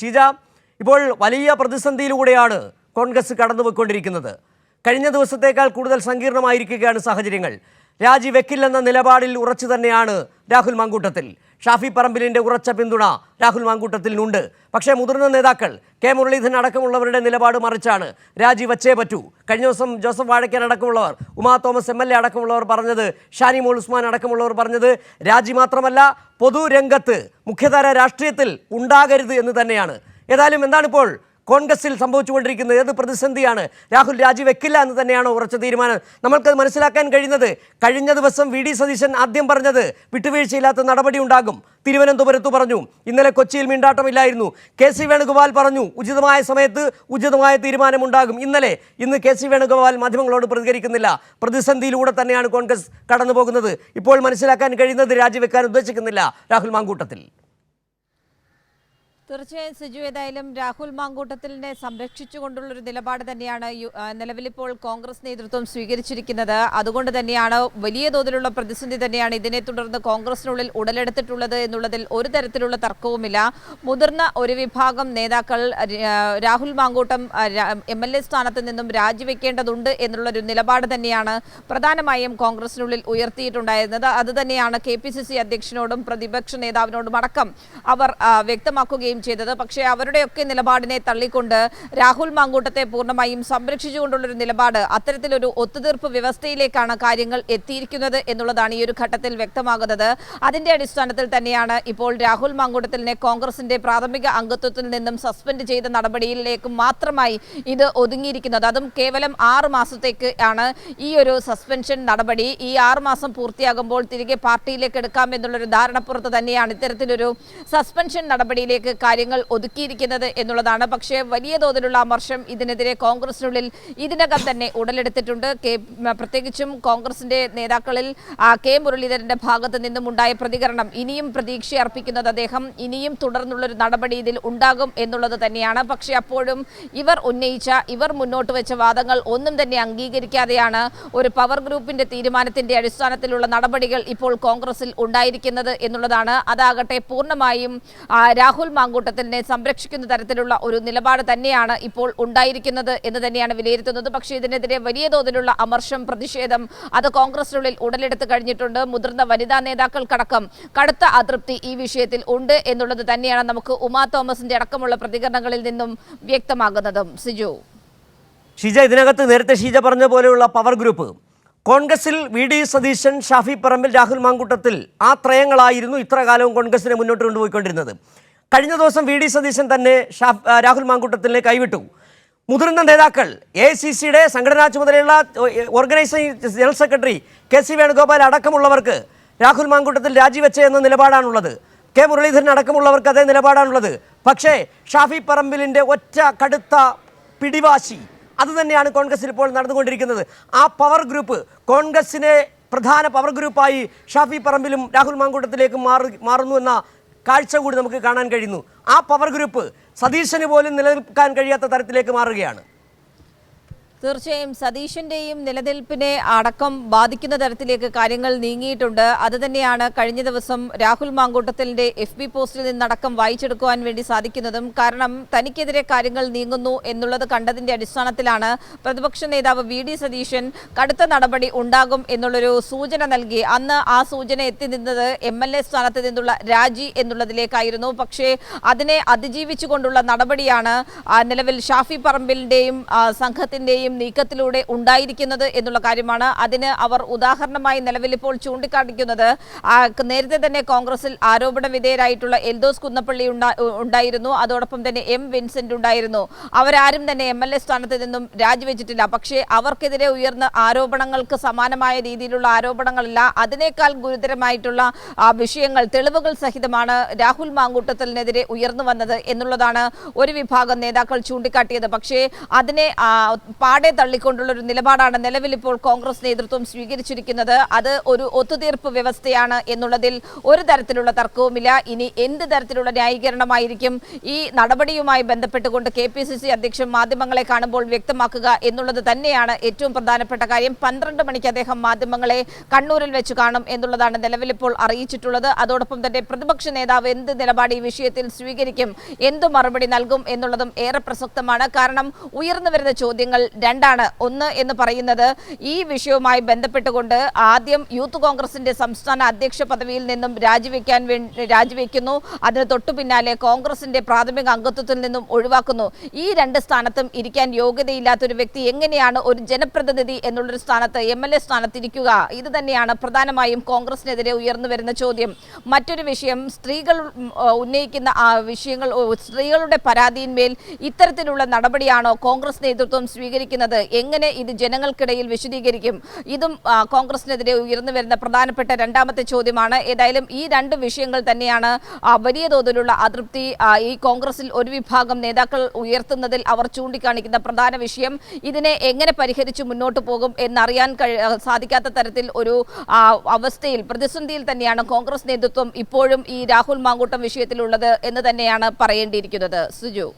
ഷീജ ഇപ്പോൾ വലിയ പ്രതിസന്ധിയിലൂടെയാണ് കോൺഗ്രസ് കടന്നുപോയിക്കൊണ്ടിരിക്കുന്നത്. കഴിഞ്ഞ ദിവസത്തേക്കാൾ കൂടുതൽ സങ്കീർണമായിരിക്കുകയാണ് സാഹചര്യങ്ങൾ. രാജിവെക്കില്ലെന്ന നിലപാടിൽ ഉറച്ചു തന്നെയാണ് രാഹുൽ മാങ്കൂട്ടത്തിൽ. ഷാഫി പറമ്പിലിന്റെ ഉറച്ച പിന്തുണ രാഹുൽ മാങ്കൂട്ടത്തിനുണ്ട് പക്ഷേ മുതിർന്ന നേതാക്കൾ കെ മുരളീധരൻ അടക്കമുള്ളവരുടെ നിലപാട് മറിച്ചാണ് രാജിവെച്ചേ പറ്റൂ. കഴിഞ്ഞ ദിവസം ജോസഫ് വാഴക്കൻ അടക്കമുള്ളവർ Uma Thomas M L A അടക്കമുള്ളവർ പറഞ്ഞത് ഷാനി മോൾ ഉസ്മാൻ അടക്കമുള്ളവർ പറഞ്ഞത് രാജി മാത്രമല്ല പൊതുരംഗത്ത് മുഖ്യധാര രാഷ്ട്രീയത്തിൽ ഉണ്ടാകരുത് എന്ന് തന്നെയാണ്. ഏതായാലും എന്താണിപ്പോൾ കോൺഗ്രസിൽ സംഭവിച്ചുകൊണ്ടിരിക്കുന്നത് ഏത് പ്രതിസന്ധിയാണ് രാഹുൽ രാജിവെക്കില്ല എന്ന് തന്നെയാണ് ഉറച്ച തീരുമാനം? നമ്മൾക്കത് മനസ്സിലാക്കാൻ കഴിയുന്നത് കഴിഞ്ഞ ദിവസം വി ഡി സതീശൻ ആദ്യം പറഞ്ഞത് വിട്ടുവീഴ്ചയില്ലാത്ത നടപടി ഉണ്ടാകും. തിരുവനന്തപുരത്ത് പറഞ്ഞു. ഇന്നലെ കൊച്ചിയിൽ മിണ്ടാട്ടമില്ലായിരുന്നു. കെ സി വേണുഗോപാൽ പറഞ്ഞു ഉചിതമായ സമയത്ത് ഉചിതമായ തീരുമാനമുണ്ടാകും. ഇന്നലെ ഇന്ന് കെ സി വേണുഗോപാൽ മാധ്യമങ്ങളോട് പ്രതികരിക്കുന്നില്ല. പ്രതിസന്ധിയിലൂടെ തന്നെയാണ് കോൺഗ്രസ് കടന്നു ഇപ്പോൾ മനസ്സിലാക്കാൻ കഴിയുന്നത് രാജിവെക്കാൻ ഉദ്ദേശിക്കുന്നില്ല രാഹുൽ മാങ്കൂട്ടത്തിൽ. തീർച്ചയായും സിജു ഏതായാലും രാഹുൽ മാങ്കൂട്ടത്തിലിനെ സംരക്ഷിച്ചുകൊണ്ടുള്ളൊരു നിലപാട് തന്നെയാണ് നിലവിലിപ്പോൾ കോൺഗ്രസ് നേതൃത്വം സ്വീകരിച്ചിരിക്കുന്നത്. അതുകൊണ്ട് തന്നെയാണ് വലിയ തോതിലുള്ള പ്രതിസന്ധി തന്നെയാണ് ഇതിനെ തുടർന്ന് കോൺഗ്രസിനുള്ളിൽ ഉടലെടുത്തിട്ടുള്ളത് എന്നുള്ളതിൽ ഒരു തരത്തിലുള്ള തർക്കവുമില്ല. മുതിർന്ന ഒരു വിഭാഗം നേതാക്കൾ Rahul Mankoottam M L A സ്ഥാനത്ത് നിന്നും രാജിവെക്കേണ്ടതുണ്ട് എന്നുള്ളൊരു നിലപാട് തന്നെയാണ് പ്രധാനമായും കോൺഗ്രസിനുള്ളിൽ ഉയർത്തിയിട്ടുണ്ടായിരുന്നത്. അത് തന്നെയാണ് കെ പി സി സി അധ്യക്ഷനോടും പ്രതിപക്ഷ നേതാവിനോടും അടക്കം അവർ ആ, വ്യക്തമാക്കുകയും ചെയ്തത്. പക്ഷേ അവരുടെയൊക്കെ നിലപാടിനെ തള്ളിക്കൊണ്ട് രാഹുൽ മാങ്കൂട്ടത്തെ പൂർണമായും സംരക്ഷിച്ചുകൊണ്ടുള്ളൊരു നിലപാട് അത്തരത്തിലൊരു ഒത്തുതീർപ്പ് വ്യവസ്ഥയിലേക്കാണ് കാര്യങ്ങൾ എത്തിയിരിക്കുന്നത് എന്നുള്ളതാണ് ഈ ഒരു ഘട്ടത്തിൽ വ്യക്തമാകുന്നത്. അതിന്റെ അടിസ്ഥാനത്തിൽ തന്നെയാണ് ഇപ്പോൾ രാഹുൽ മാങ്കൂട്ടത്തിലിനെ കോൺഗ്രസിന്റെ പ്രാഥമിക അംഗത്വത്തിൽ നിന്നും സസ്പെൻഡ് ചെയ്ത നടപടിയിലേക്ക് മാത്രമായി ഇത് ഒതുങ്ങിയിരിക്കുന്നത്. അതും കേവലം ആറ് മാസത്തേക്ക് ആണ് ഈ ഒരു സസ്പെൻഷൻ നടപടി. ഈ ആറ് മാസം പൂർത്തിയാകുമ്പോൾ തിരികെ പാർട്ടിയിലേക്ക് എടുക്കാം എന്നുള്ളൊരു ധാരണപ്പുറത്ത് തന്നെയാണ്. ഇത്തരത്തിലൊരു സസ്പെൻഷൻ നടപടിയിലേക്ക് കാര്യങ്ങൾ ഒതുക്കിയിരിക്കുന്നത് എന്നുള്ളതാണ്. പക്ഷേ വലിയ തോതിലുള്ള അമർഷം ഇതിനെതിരെ കോൺഗ്രസിനുള്ളിൽ ഇതിനകം തന്നെ ഉടലെടുത്തിട്ടുണ്ട്. കെ പ്രത്യേകിച്ചും കോൺഗ്രസിന്റെ നേതാക്കളിൽ കെ മുരളീധരന്റെ ഭാഗത്ത് നിന്നും ഉണ്ടായ പ്രതികരണം ഇനിയും പ്രതീക്ഷ അർപ്പിക്കുന്നത് അദ്ദേഹം ഇനിയും തുടർന്നുള്ളൊരു നടപടി ഇതിൽ ഉണ്ടാകും എന്നുള്ളത് തന്നെയാണ്. പക്ഷേ അപ്പോഴും ഇവർ ഉന്നയിച്ച ഇവർ മുന്നോട്ട് വെച്ച വാദങ്ങൾ ഒന്നും തന്നെ അംഗീകരിക്കാതെയാണ് ഒരു പവർ ഗ്രൂപ്പിന്റെ തീരുമാനത്തിന്റെ അടിസ്ഥാനത്തിലുള്ള നടപടികൾ ഇപ്പോൾ കോൺഗ്രസിൽ ഉണ്ടായിരിക്കുന്നത് എന്നുള്ളതാണ്. അതാകട്ടെ പൂർണമായും രാഹുൽ രാഹുൽ മാങ്കൂട്ടത്തിനെ സംരക്ഷിക്കുന്ന തരത്തിലുള്ള ഒരു നിലപാട് തന്നെയാണ് ഇപ്പോൾ ഉണ്ടായിരിക്കുന്നത് എന്ന് തന്നെയാണ് വിലയിരുത്തുന്നത്. പക്ഷേ ഇതിനെതിരെ വലിയ തോതിലുള്ള അമർഷം പ്രതിഷേധം അത് കോൺഗ്രസിനുള്ളിൽ ഉടലെടുത്ത് കഴിഞ്ഞിട്ടുണ്ട്. മുതിർന്ന വനിതാ നേതാക്കൾക്കടക്കം കടുത്ത അതൃപ്തി ഈ വിഷയത്തിൽ ഉണ്ട് എന്നുള്ളത് തന്നെയാണ് നമുക്ക് ഉമാ തോമസിന്റെ അടക്കമുള്ള പ്രതികരണങ്ങളിൽ നിന്നും വ്യക്തമാകുന്നതും. സിജു. ഷീജ ഇതിനകത്ത് നേരത്തെ ഷീജ പറഞ്ഞ പോലെയുള്ള പവർ ഗ്രൂപ്പ്. കോൺഗ്രസിൽ വി. ഡി. സതീശൻ ഷാഫി പറമ്പിൽ രാഹുൽ മാങ്കൂട്ടത്തിൽ ആ ത്രയങ്ങളായിരുന്നു ഇത്ര കാലവും കോൺഗ്രസിനെ മുന്നോട്ട് കൊണ്ടുപോയിക്കൊണ്ടിരുന്നത്. കഴിഞ്ഞ ദിവസം വി ഡി സതീശൻ തന്നെ രാഹുൽ മാങ്കൂട്ടത്തിനെ കൈവിട്ടു. മുതിർന്ന നേതാക്കൾ എ സി സിയുടെ സംഘടനാ ചുമതലയുള്ള organising general secretary K C Venugopal അടക്കമുള്ളവർക്ക് Rahul Mamkootathil രാജിവെച്ച എന്ന നിലപാടാണുള്ളത്. കെ മുരളീധരൻ അടക്കമുള്ളവർക്ക് അതേ നിലപാടാണുള്ളത്. പക്ഷേ ഷാഫി പറമ്പിലിന്റെ ഒറ്റ കടുത്ത പിടിവാശി അത് തന്നെയാണ് കോൺഗ്രസിൽ ഇപ്പോൾ നടന്നുകൊണ്ടിരിക്കുന്നത്. ആ പവർ ഗ്രൂപ്പ് കോൺഗ്രസിനെ പ്രധാന പവർ ഗ്രൂപ്പായി ഷാഫി പറമ്പിലും രാഹുൽ മാങ്കൂട്ടത്തിലേക്കും മാറി മാറുന്നു എന്ന കാഴ്ച കൂടി നമുക്ക് കാണാൻ കഴിയുന്നു. ആ പവർ ഗ്രൂപ്പ് സതീശന് പോലും നിലനിൽക്കാൻ കഴിയാത്ത തരത്തിലേക്ക് മാറുകയാണ്. തീർച്ചയായും സതീഷിന്റെയും നിലനിൽപ്പിനെ അടക്കം ബാധിക്കുന്ന തരത്തിലേക്ക് കാര്യങ്ങൾ നീങ്ങിയിട്ടുണ്ട്. അത് തന്നെയാണ് കഴിഞ്ഞ ദിവസം രാഹുൽ മാങ്കൂട്ടത്തിലിന്റെ എഫ് ബി പോസ്റ്റിൽ നിന്നടക്കം വായിച്ചെടുക്കുവാൻ വേണ്ടി സാധിക്കുന്നതും. കാരണം തനിക്കെതിരെ കാര്യങ്ങൾ നീങ്ങുന്നു എന്നുള്ളത് കണ്ടതിന്റെ അടിസ്ഥാനത്തിലാണ് പ്രതിപക്ഷ നേതാവ് വി ഡി സതീശൻ കടുത്ത നടപടി ഉണ്ടാകും എന്നുള്ളൊരു സൂചന നൽകി. അന്ന് ആ സൂചന എത്തി നിന്നത് എം എൽ എ സ്ഥാനത്ത് നിന്നുള്ള രാജി എന്നുള്ളതിലേക്കായിരുന്നു. പക്ഷേ അതിനെ അതിജീവിച്ചുകൊണ്ടുള്ള നടപടിയാണ് നിലവിൽ ഷാഫി പറമ്പിലിന്റെയും ആ, സംഘത്തിന്റെയും നീക്കത്തിലൂടെ ഉണ്ടായിരിക്കുന്നത് എന്നുള്ള കാര്യമാണ്. അതിന് അവർ ഉദാഹരണമായി നിലവിൽ ഇപ്പോൾ നേരത്തെ തന്നെ കോൺഗ്രസിൽ ആരോപണ വിധേയരായിട്ടുള്ള എൽദോസ് കുന്നപ്പള്ളി ഉണ്ടായിരുന്നു. അതോടൊപ്പം തന്നെ എം വിൻസെന്റ് ഉണ്ടായിരുന്നു. അവരാരും തന്നെ എം എൽ എ സ്ഥാനത്ത് നിന്നും രാജിവെച്ചിട്ടില്ല. പക്ഷേ അവർക്കെതിരെ ഉയർന്ന ആരോപണങ്ങൾക്ക് സമാനമായ രീതിയിലുള്ള ആരോപണങ്ങളല്ല. അതിനേക്കാൾ ഗുരുതരമായിട്ടുള്ള വിഷയങ്ങൾ തെളിവുകൾ സഹിതമാണ് രാഹുൽ മാങ്കൂട്ടത്തിനെതിരെ ഉയർന്നു വന്നത് എന്നുള്ളതാണ് ഒരു വിഭാഗം നേതാക്കൾ ചൂണ്ടിക്കാട്ടിയത്. പക്ഷേ അതിനെ പാടെ തള്ളിക്കൊണ്ടുള്ള ഒരു നിലപാടാണ് നിലവിൽ ഇപ്പോൾ കോൺഗ്രസ് നേതൃത്വം സ്വീകരിച്ചിരിക്കുന്നത്. അത് ഒരു ഒത്തുതീർപ്പ് വ്യവസ്ഥയാണ് എന്നുള്ളതിൽ ഒരു തരത്തിലുള്ള തർക്കവുമില്ല. ഇനി എന്ത് തരത്തിലുള്ള ന്യായീകരണമായിരിക്കും? ഈ നടപടിയുമായി ബന്ധപ്പെട്ടുകൊണ്ട് കെ പി സി സി അധ്യക്ഷൻ മാധ്യമങ്ങളെ കാണുമ്പോൾ വ്യക്തമാക്കുക എന്നുള്ളത് തന്നെയാണ് ഏറ്റവും പ്രധാനപ്പെട്ട കാര്യം. പന്ത്രണ്ട് മണിക്ക് അദ്ദേഹം മാധ്യമങ്ങളെ കണ്ണൂരിൽ വെച്ച് കാണും എന്നുള്ളതാണ് നിലവിലിപ്പോൾ അറിയിച്ചിട്ടുള്ളത്. അതോടൊപ്പം തന്നെ പ്രതിപക്ഷ നേതാവ് എന്ത് നിലപാട് ഈ വിഷയത്തിൽ സ്വീകരിക്കും? എന്ത് മറുപടി നൽകും എന്നുള്ളതും ഏറെ പ്രസക്തമാണ്. കാരണം ഉയർന്നു വരുന്ന ചോദ്യങ്ങൾ രണ്ടാണ്. ഒന്ന് എന്ന് പറയുന്നത് ഈ വിഷയവുമായി ബന്ധപ്പെട്ടുകൊണ്ട് ആദ്യം യൂത്ത് കോൺഗ്രസിന്റെ സംസ്ഥാന അധ്യക്ഷ പദവിയിൽ നിന്നും രാജിവെക്കാൻ രാജിവെക്കുന്നു. അതിന് തൊട്ടു പിന്നാലെ കോൺഗ്രസിന്റെ പ്രാഥമിക അംഗത്വത്തിൽ നിന്നും ഒഴിവാക്കുന്നു. ഈ രണ്ട് സ്ഥാനത്തും ഇരിക്കാൻ യോഗ്യതയില്ലാത്ത ഒരു വ്യക്തി എങ്ങനെയാണ് ഒരു ജനപ്രതിനിധി എന്നുള്ളൊരു സ്ഥാനത്ത് എം എൽ എ സ്ഥാനത്തിരിക്കുക? ഇത് തന്നെയാണ് പ്രധാനമായും കോൺഗ്രസിനെതിരെ ഉയർന്നു വരുന്ന ചോദ്യം. മറ്റൊരു വിഷയം സ്ത്രീകൾ ഉന്നയിക്കുന്ന വിഷയങ്ങൾ സ്ത്രീകളുടെ പരാതിയിന്മേൽ ഇത്തരത്തിലുള്ള നടപടിയാണോ കോൺഗ്രസ് നേതൃത്വം സ്വീകരിക്കുന്നത്? എങ്ങനെ ഇത് ജനങ്ങൾക്കിടയിൽ വിശദീകരിക്കും? ഇതും കോൺഗ്രസിനെതിരെ ഉയർന്നു വരുന്ന പ്രധാനപ്പെട്ട രണ്ടാമത്തെ ചോദ്യമാണ്. ഏതായാലും ഈ രണ്ട് വിഷയങ്ങൾ തന്നെയാണ് വലിയ തോതിലുള്ള അതൃപ്തി ഈ കോൺഗ്രസിൽ ഒരു വിഭാഗം നേതാക്കൾ ഉയർത്തുന്നതിൽ അവർ ചൂണ്ടിക്കാണിക്കുന്ന പ്രധാന വിഷയം ഇതിനെ എങ്ങനെ പരിഹരിച്ച് മുന്നോട്ട് പോകും എന്നറിയാൻ സാധിക്കാത്ത തരത്തിൽ ഒരു അവസ്ഥയിൽ പ്രതിസന്ധിയിൽ തന്നെയാണ് കോൺഗ്രസ് നേതൃത്വം ഇപ്പോഴും ഈ രാഹുൽ മാങ്കൂട്ടം വിഷയത്തിലുള്ളത് എന്ന് തന്നെയാണ് പറയേണ്ടിയിരിക്കുന്നത്. സുജു.